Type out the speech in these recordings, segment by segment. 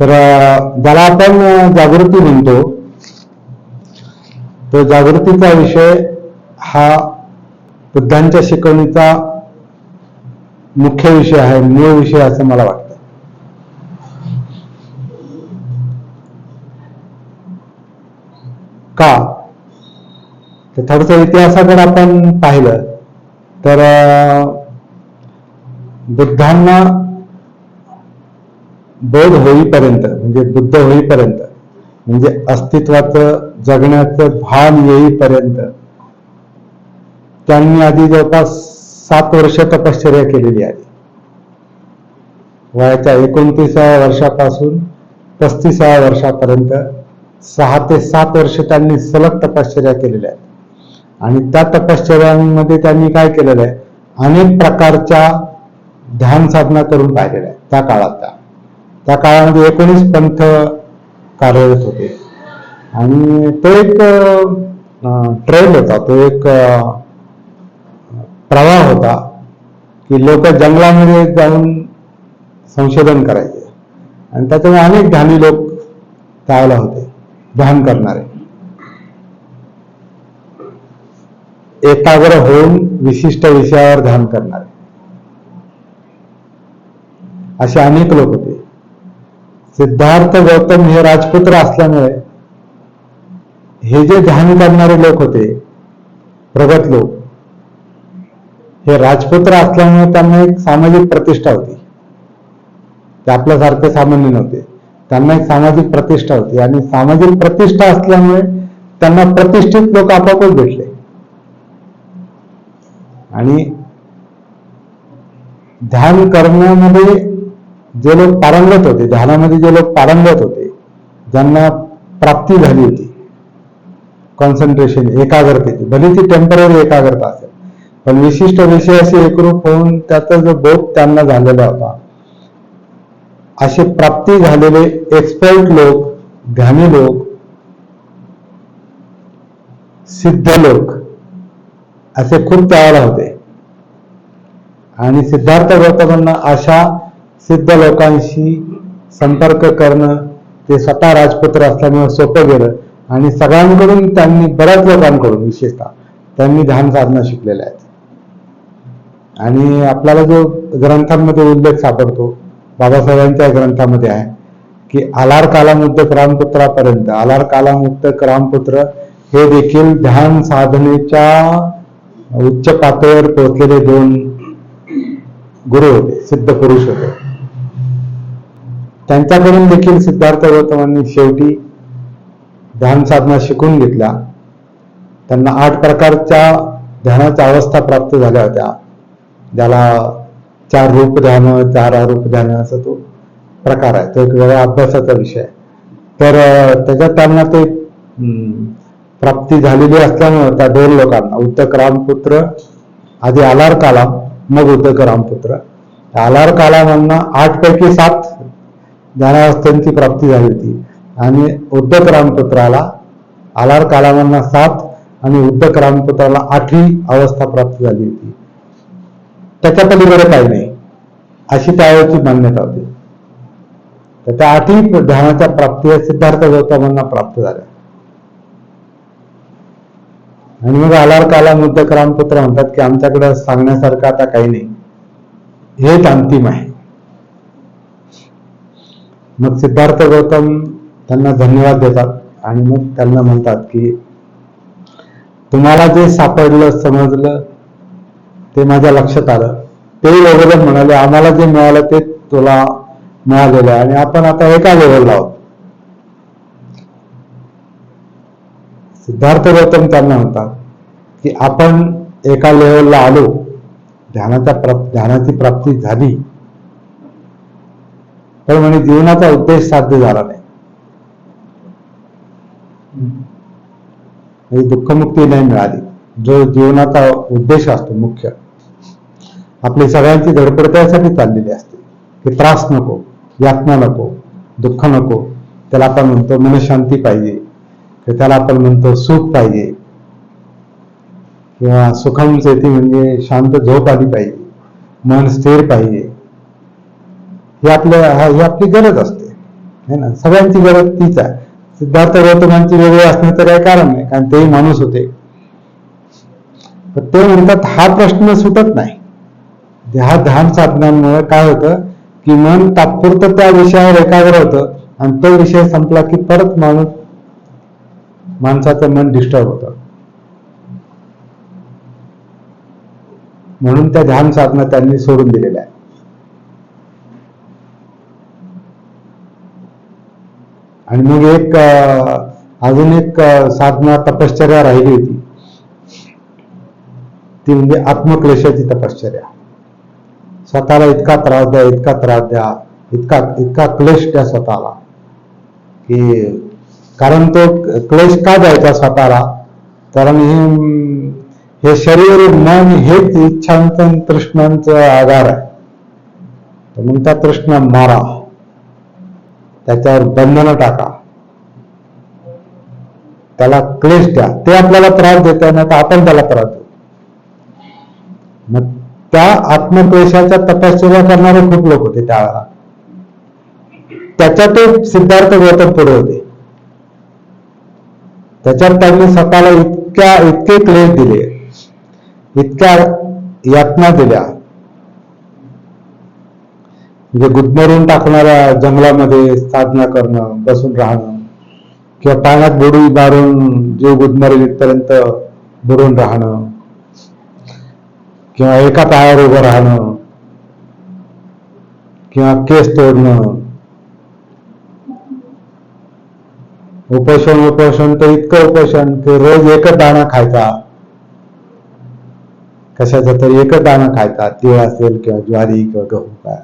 तर ज्याला आपण जागृती म्हणतो तो जागृतीचा विषय हा बुद्धांच्या शिकवणीचा मुख्य विषय आहे मूळ विषय असं मला वाटतं. का? तर थोडस इतिहासाकडे आपण पाहिलं तर बुद्धांना बोध होईपर्यंत म्हणजे बुद्ध होईपर्यंत म्हणजे अस्तित्वाचं जगण्याचं भान येईपर्यंत त्यांनी आधी जवळपास सात वर्ष तपश्चर्या केलेली आहे. वयाच्या एकोणतीसाव्या वर्षापासून पस्तीसाव्या वर्षापर्यंत सहा ते सात वर्ष त्यांनी सलग तपश्चर्या केलेल्या आहेत. आणि त्या तपश्चर्यांमध्ये त्यांनी काय केलेलं आहे? अनेक प्रकारच्या ध्यान साधना करून पाहिलेल्या आहेत त्या काळात. त्या काळामध्ये एकोणीस पंथ कार्यरत होते. आणि तो एक ट्रेल होता तो एक प्रवाह होता की लोक जंगलामध्ये जाऊन संशोधन करायचे. आणि त्याच्यामुळे अनेक ध्यानी लोक त्यावेळेला होते ध्यान करणारे. एकाग्र होऊन विशिष्ट विषयावर ध्यान करणारे. असे अनेक लोक होते. सिद्धार्थ गौतम हे राजपुत्र असल्यामुळे हे जे ध्यान करणारे लोक होते प्रगत लोक हे राजपुत्र असल्यामुळे त्यांना एक सामाजिक प्रतिष्ठा होती. ते आपल्यासारखे सामान्य नव्हते. त्यांना एक सामाजिक प्रतिष्ठा होती. आणि सामाजिक प्रतिष्ठा असल्यामुळे त्यांना प्रतिष्ठित लोक आपापच भेटले. आणि ध्यान करण्यामध्ये जे लोक पारंगत होते ध्यानामध्ये जे लोक पारंगत होते ज्यांना प्राप्ती झाली होती कॉन्सन्ट्रेशन एकाग्रतेची भले ती टेंपररी एकाग्रता असेल पण विशिष्ट विषयाशी एकरूप होऊन त्याचा जो बोध त्यांना झालेला होता असे प्राप्ती झालेले एक्सपर्ट लोक ध्यानी लोक सिद्ध लोक असे खूप तयार होते. आणि सिद्धार्थ गौतमांना अशा सिद्ध लोकांशी संपर्क करणं ते स्वतः राजपुत्र असल्यामुळे सोपं गेलं. आणि सगळ्यांकडून त्यांनी बऱ्याच लोकांकडून विशेषतः त्यांनी ध्यान साधना शिकलेल्या आहेत आणि आपल्याला जो ग्रंथांमध्ये उल्लेख सापडतो बाबासाहेबांच्या ग्रंथामध्ये आहे की आलार कालामुद्दक रामपुत्रापर्यंत आलार कालामुद्दक रामपुत्र हे देखील ध्यान साधनेच्या उच्च पातळीवर पोहोचलेले दोन गुरु होते सिद्ध पुरुष होते. त्यांच्याकडून देखील सिद्धार्थ गौतमांनी शेवटी ध्यान साधना शिकून घेतल्या. त्यांना आठ प्रकारच्या ध्यानाच्या अवस्था प्राप्त झाल्या होत्या. ज्याला चार रूप ध्यान चार अरूप ध्यान असा तो प्रकार आहे. तो एक वेगळा अभ्यासाचा विषय. आहे तर त्याच्यात त्यांना ते प्राप्ती झालेली असल्यामुळे त्या दोन लोकांना उद्धक रामपुत्र आधी आलार कालाम मग उद्धक रामपुत्र. आलार कालामांना आठ पैकी सात ध्यानावस्थांची प्राप्ती झाली होती. आणि उद्धव रामपुत्राला आलार कालामांना सात आणि उद्धव रामपुत्राला आठवी अवस्था प्राप्त झाली होती. त्याच्या पलीकडे काही नाही. अशी त्यावेळेची मान्यता होती. तर त्या आठही ध्यानाच्या प्राप्ती सिद्धार्थ गौतमांना प्राप्त झाल्या. आणि मग आलार काला मुद्दक रामपुत्र म्हणतात की आमच्याकडे सांगण्यासारखं आता काही नाही. हेच अंतिम आहे. मग सिद्धार्थ गौतम त्यांना धन्यवाद देतात आणि मग त्यांना म्हणतात की तुम्हाला जे सापडलं समजलं ते माझ्या लक्षात आलं. ते वगैरे म्हणाले आम्हाला जे मिळालं ते तुला मिळालेलं आहे. आणि आपण आता एका लेवलला आहोत. सिद्धार्थ गौतम त्यांना म्हणतात की आपण एका लेवलला आलो ध्यानाच्या प्राप ध्यानाची प्राप्ती झाली तर म्हणे जीवनाचा उद्देश साध्य झाला नाही. दुःखमुक्ती नाही मिळाली. जो जीवनाचा उद्देश असतो मुख्य. आपली सगळ्यांची धडपड त्यासाठी चाललेली असते की त्रास नको यातना नको दुःख नको. त्याला आपण म्हणतो मनशांती पाहिजे. त्याला आपण म्हणतो सुख पाहिजे. किंवा सुखम शेती म्हणजे शांत झोप आली पाहिजे. मन स्थिर पाहिजे. ही आपल्या हा- ही आपली गरज असते. है ना सगळ्यांची गरज तीच आहे. सिद्धार्थ गौतमांची वेगळी असण्याचं काही कारण नाही कारण तेही माणूस होते. ते म्हणतात हा प्रश्न सुटत नाही. म्हणजे ह्या ध्यान साधनांमुळे काय होतं की मन तात्पुरतं त्या विषयावर एकाग्र होतं आणि तो विषय संपला की परत माणूस माणसाचं मन डिस्टर्ब होतं. म्हणून त्या ध्यान साधना त्यांनी सोडून दिलेल्या आहे आणि मग एक अजून एक साधना तपश्चर्या राहिली होती. ती म्हणजे आत्मक्लेशाची तपश्चर्या. स्वतःला इतका त्रास द्या इतका त्रास द्या इतका इतका क्लेश द्या स्वतःला. की कारण तो क्लेश का द्यायचा स्वतःला? कारण हे हे शरीर मन हेच इच्छांचं तृष्णांचं आधार आहे. तर त्या तृष्णा मारा. त्याच्यावर बंधनं टाका. त्याला क्लेश द्या. ते आपल्याला त्रास देत आहे ना तर आपण त्याला त्रास देऊ. मग त्या आत्मक्लेशाच्या तपश्चर्या करणारे खूप लोक होते त्यावेळेला त्याच्यात सिद्धार्थ गौतम पुढे होते. त्याच्यात त्यांनी स्वतःला इतक्या इतके क्लेश दिले. इतक्या यातना दिल्या. म्हणजे गुदमरून टाकणाऱ्या जंगलामध्ये साधना करणं बसून राहणं किंवा पाण्यात बुडी मारून जीव गुदमरेल इथपर्यंत बुडून राहणं किंवा एका पायावर उभं राहणं किंवा केस तोडणं. उपोषण उपोषण तर इतकं उपोषण की रोज एकच दाणा खायचा. कशाचा तरी एकच दाणा खायचा तीळ असेल किंवा ज्वारी किंवा गहू काय.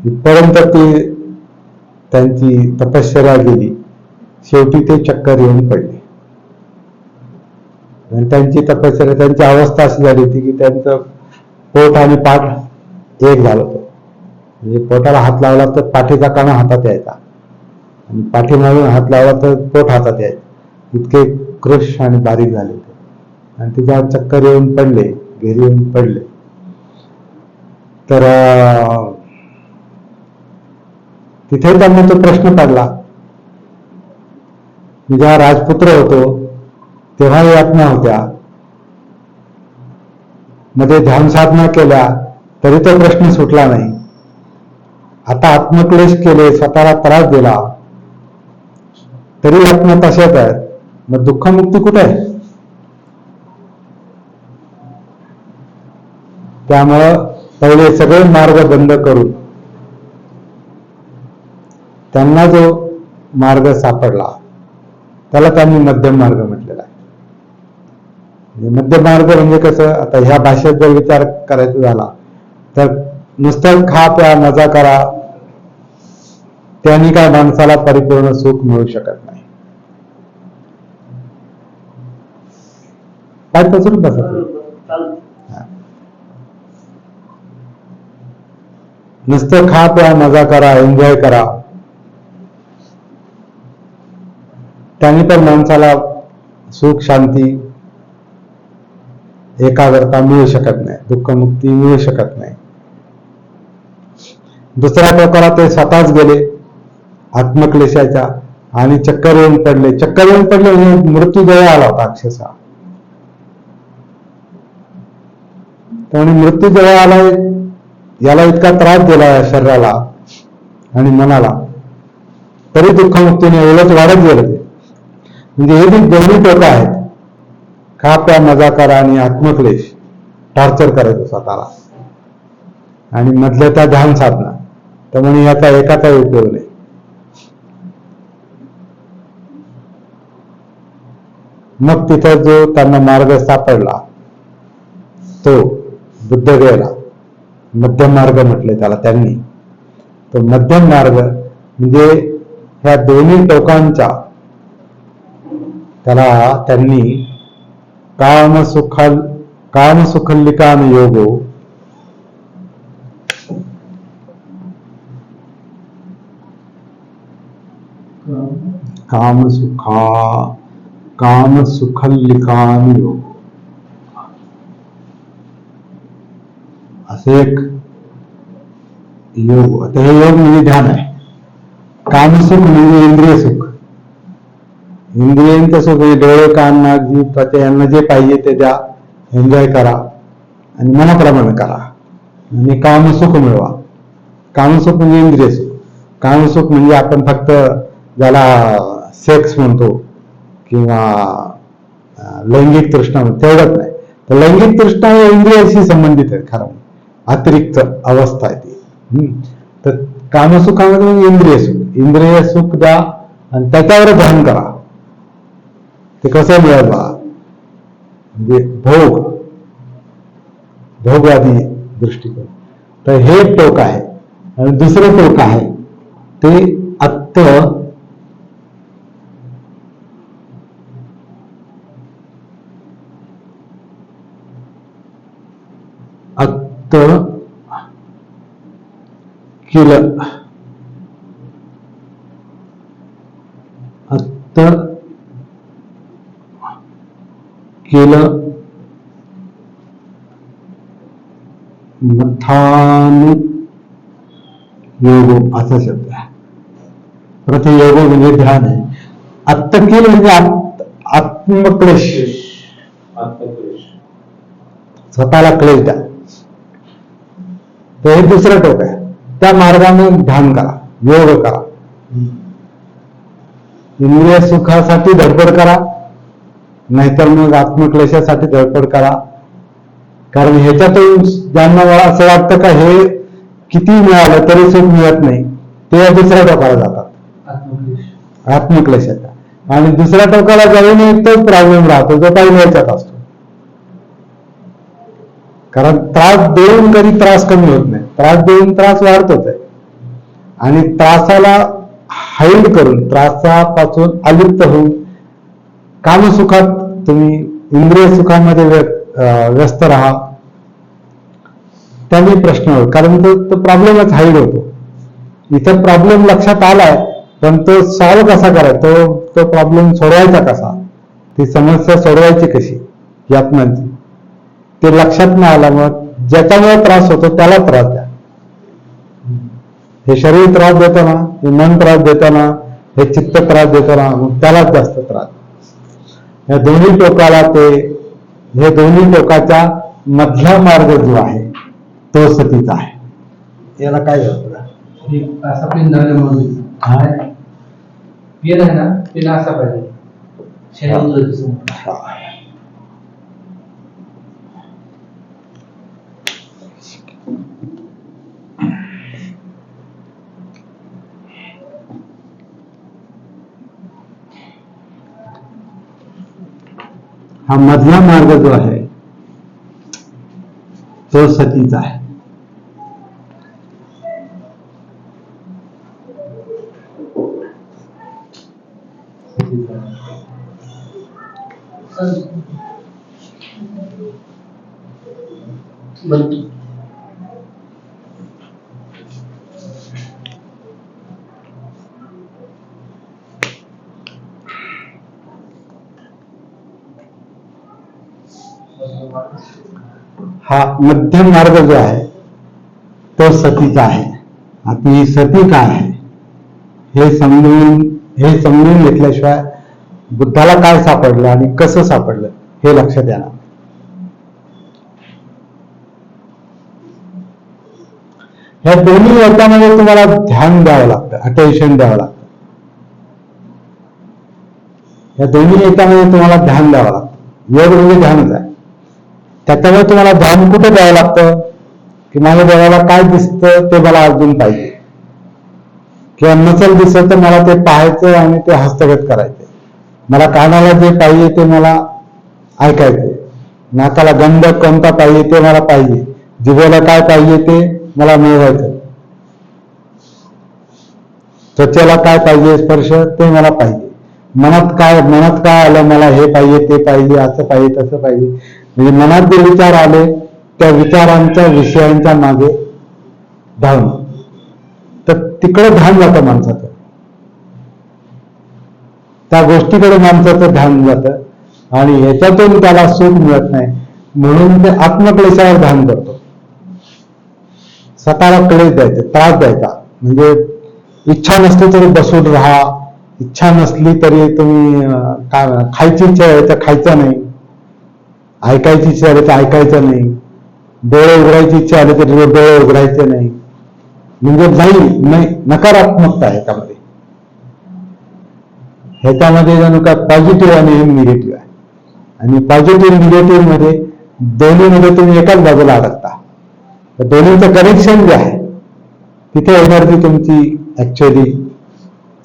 इथपर्यंत ती त्यांची तपश्चर्या गेली. शेवटी ते चक्कर येऊन पडले. आणि त्यांची तपश्चर्या त्यांची अवस्था अशी झाली होती की त्यांचं पोट आणि पाठ एक झालं होतं. म्हणजे पोटाला हात लावला तर पाठीचा कणा हातात यायचा. आणि पाठीमागून हात लावला तर पोट हातात यायचं. इतके कृष आणि बारीक झाले होते. आणि तिच्यावर चक्कर येऊन पडले घरी येऊन पडले तर तिथे त्यांनी तो प्रश्न पडला. मी जेव्हा राजपुत्र होतो तेव्हा यातना होत्या. मध्ये ध्यान साधना केल्या तरी तो प्रश्न सुटला नाही. आता आत्मक्लेश केले स्वतःला त्रास दिला. तरी यातना तशाच आहेत मग दुःखमुक्ती कुठे? आहे त्यामुळं पहिले सगळे मार्ग बंद करून त्यांना जो मार्ग सापडला त्याला त्यांनी मध्यम मार्ग म्हटलेला आहे. म्हणजे मध्यम मार्ग म्हणजे कसं आता ह्या भाषेत जर विचार करायचा झाला तर नुसतं खा प्या मजा करा त्यांनी काय माणसाला परिपूर्ण सुख मिळू शकत नाही. काय पसरून बसत नुसतं खा प्या मजा करा एन्जॉय करा त्यांनी पण माणसाला सुख शांती एकाग्रता मिळू शकत नाही दुःखमुक्ती मिळू शकत नाही. दुसऱ्या प्रकारात ते स्वतःच गेले आत्मक्लेशाच्या आणि चक्कर येऊन पडले. चक्कर येऊन पडले म्हणजे मृत्यू आला होता अक्षरशः. आणि मृत्यू जवळ आलाय याला इतका त्रास दिला या शरीराला आणि मनाला. तरी दुःखमुक्तीने उलट वाढत गेलं. ते म्हणजे हे जी दोन्ही टोकं आहेत खा प्या मजा करा आणि आत्मक्लेश टॉर्चर करायचं स्वतःला. आणि मधल्या त्या ध्यान साधना. त्यामुळे याचा एकाचा उपयोग नाही. मग तिथं जो त्यांना मार्ग सापडला तो बुद्ध गेला मध्यम मार्ग म्हटले त्याला त्यांनी. तो मध्यम मार्ग म्हणजे ह्या दोन्ही टोकांच्या त्याला त्यांनी काम सुखल काम सुखल्लिकान योगो. काम सुखा काम सुखल्लिकान योग. असे एक योग आता हे योग म्हणजे ध्यान आहे. कामसुख म्हणजे इंद्रिय सुख. इंद्रियांचं सुख डोळे कान नाक जीभ त्वचा यांना जे पाहिजे ते द्या. एन्जॉय करा. आणि मनाप्रमाणे करा. आणि कामसुख मिळवा. कामसुख म्हणजे इंद्रिय सुख. कामसुख म्हणजे आपण फक्त ज्याला सेक्स म्हणतो किंवा लैंगिक तृष्णा म्हणतो. तेवढंच नाही. तर लैंगिक तृष्णा हे इंद्रियाशी संबंधित आहे खरं म्हणजे. अतिरिक्त अवस्था आहे ती. तर कामसुखामध्ये म्हणजे इंद्रिय सुख. इंद्रिय सुख द्या आणि त्याच्यावर ध्यान करा. ते कसं मिळाला? म्हणजे भोग. भोगवादी दृष्टिकोन. तर हे टोक आहे आणि दुसरं टोक आहे ते अत्त अत्त किल अत्त केलं. मथान योग असा शब्द आहे. प्रति योग म्हणजे ध्यान आहे. आत्मकेल म्हणजे आत- आत्मक्लेश. स्वतःला क्लेश द्या. तर हे दुसरं टोक आहे. त्या मार्गाने ध्यान करा योग करा. इंद्रिय सुखासाठी धडपड करा. नाहीतर मग आत्मक्लेशासाठी धडपड करा. कारण ह्याच्यातून ज्यांना मला असं वाटतं का हे किती मिळालं तरी सुख मिळत नाही ते दुसऱ्या टोकाला जातात. आत्मक्लेशाचा. आणि दुसऱ्या टोकाला जाऊन तोच प्रॉब्लेम राहतो जो काही याच्यात असतो. कारण त्रास देऊन कधी त्रास कमी होत नाही. त्रास देऊन त्रास वाढतोच आहे. आणि त्रासाला हाईड करून त्रासापासून अलिप्त होऊन कामसुखात तुम्ही इंद्रिय सुखामध्ये व्य- व्यस्त राहा. त्याने प्रश्न होईल. कारण तो तो प्रॉब्लेमच हाईड होतो. इथं प्रॉब्लेम लक्षात आलाय पण तो सॉल्व्ह कसा करायचा? तो तो प्रॉब्लेम सोडवायचा कसा? ती समस्या सोडवायची कशी? यातनांची ते लक्षात नाही आलं मग ज्याच्यामुळे त्रास होतो त्याला त्रास द्या. हे शरीर त्रास देताना हे मन त्रास देताना हे चित्त त्रास देताना मग त्यालाच जास्त त्रास. या दोन्ही टोकाला ते हे दोन्ही टोकाच्या मधला मार्ग जो आहे तो सतीचा आहे. याला काय झालं? ना असा पाहिजे शरीर दिसून हा मधला मार्ग जो आहे तो सतीचा आहे. हा मध्यम मार्ग जो आहे तो सतीचा आहे. आता ही सती काय आहे? हे समजून हे समजून घेतल्याशिवाय बुद्धाला काय सापडलं आणि कसं सापडलं हे लक्षात येणार या दोन्ही याच्यामध्ये तुम्हाला ध्यान द्यावं लागतं अटेन्शन द्यावं लागतं. या दोन्ही याच्यामध्ये तुम्हाला ध्यान द्यावं लागतं. योग म्हणजे ध्यानच आहे. त्याच्यामुळे तुम्हाला ध्यान कुठे द्यावं लागतं? की माझ्या देवाला काय दिसतं ते मला अजून पाहिजे. किंवा नसेल दिसत तर मला ते पाहायचं आणि ते हस्तगत करायचे. मला कानाला जे पाहिजे ते मला ऐकायचे. नाकाला गंध कोणता पाहिजे ते मला पाहिजे. जिभेला काय पाहिजे ते मला मिळवायचं. त्वचेला काय पाहिजे स्पर्श ते मला पाहिजे. मनात काय मनात काय आलं मला हे पाहिजे ते पाहिजे असं पाहिजे तसं पाहिजे. म्हणजे मनात जे विचार आले त्या विचारांच्या विषयांच्या मागे धावणं. तर तिकडे ध्यान जातं माणसाचं. त्या गोष्टीकडे माणसाचं ध्यान जातं. आणि याच्यातून त्याला सुख मिळत नाही. म्हणून ते आत्मक्लेशावर ध्यान करतो. स्वतःला क्लेश द्यायचे त्रास द्यायचा. म्हणजे इच्छा नसली तरी बसून राहा. इच्छा नसली तरी तुम्ही काय खायची इच्छा आहे तर खायचं नाही. ऐकायची इच्छा आली तर ऐकायचं नाही. डोळे उघडायची इच्छा आली तर डोळे उघडायचे नाही. म्हणजे नाही नाही नकारात्मकता आहे त्यामध्ये. ह्याच्यामध्ये जणू का पॉझिटिव्ह आणि निगेटिव्ह आहे. आणि पॉझिटिव्ह निगेटिव्हमध्ये दोन्हीमध्ये तुम्ही एकाच बाजूला अडकता तर दोन्हीचं कनेक्शन जे आहे तिथे एनर्जी तुमची ऍक्च्युअली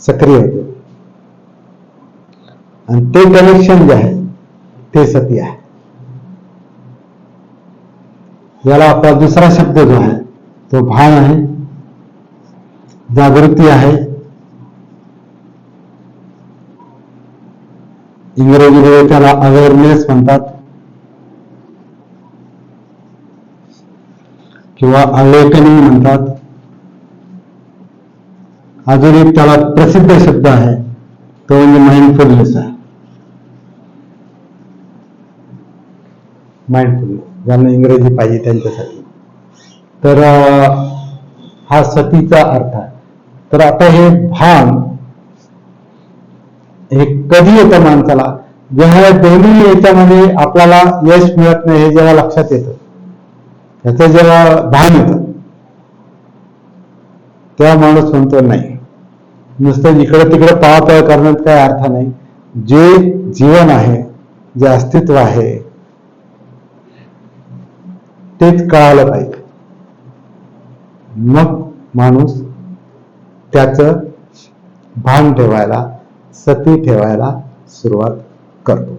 सक्रिय होते. आणि ते कनेक्शन जे आहे ते सती आहे. याला आपला दुसरा शब्द जो आहे तो भान आहे जागृती आहे इंग्रजीमध्ये त्याला अवेअरनेस म्हणतात किंवा अवेकनिंग म्हणतात अजून एक त्याला प्रसिद्ध शब्द आहे तो म्हणजे माइंडफुलनेस आहे माइंडफुलनेस ज्यांना इंग्रजी पाहिजे त्यांच्यासाठी. तर हा सतीचा अर्थ आहे. तर आता हे भान हे कधी येतं माणसाला? जेव्हा या दोन्ही याच्यामध्ये आपल्याला यश मिळत नाही हे जेव्हा लक्षात येतं. त्याचं जेव्हा भान येतं तेव्हा माणूस म्हणतो नाही. नुसतं इकडे तिकडे पाहत करण्यात काही अर्थ नाही. जे जीवन आहे जे अस्तित्व आहे तेच कळालं पाहिजे. मग माणूस त्याचं भान ठेवायला सती ठेवायला सुरुवात करतो.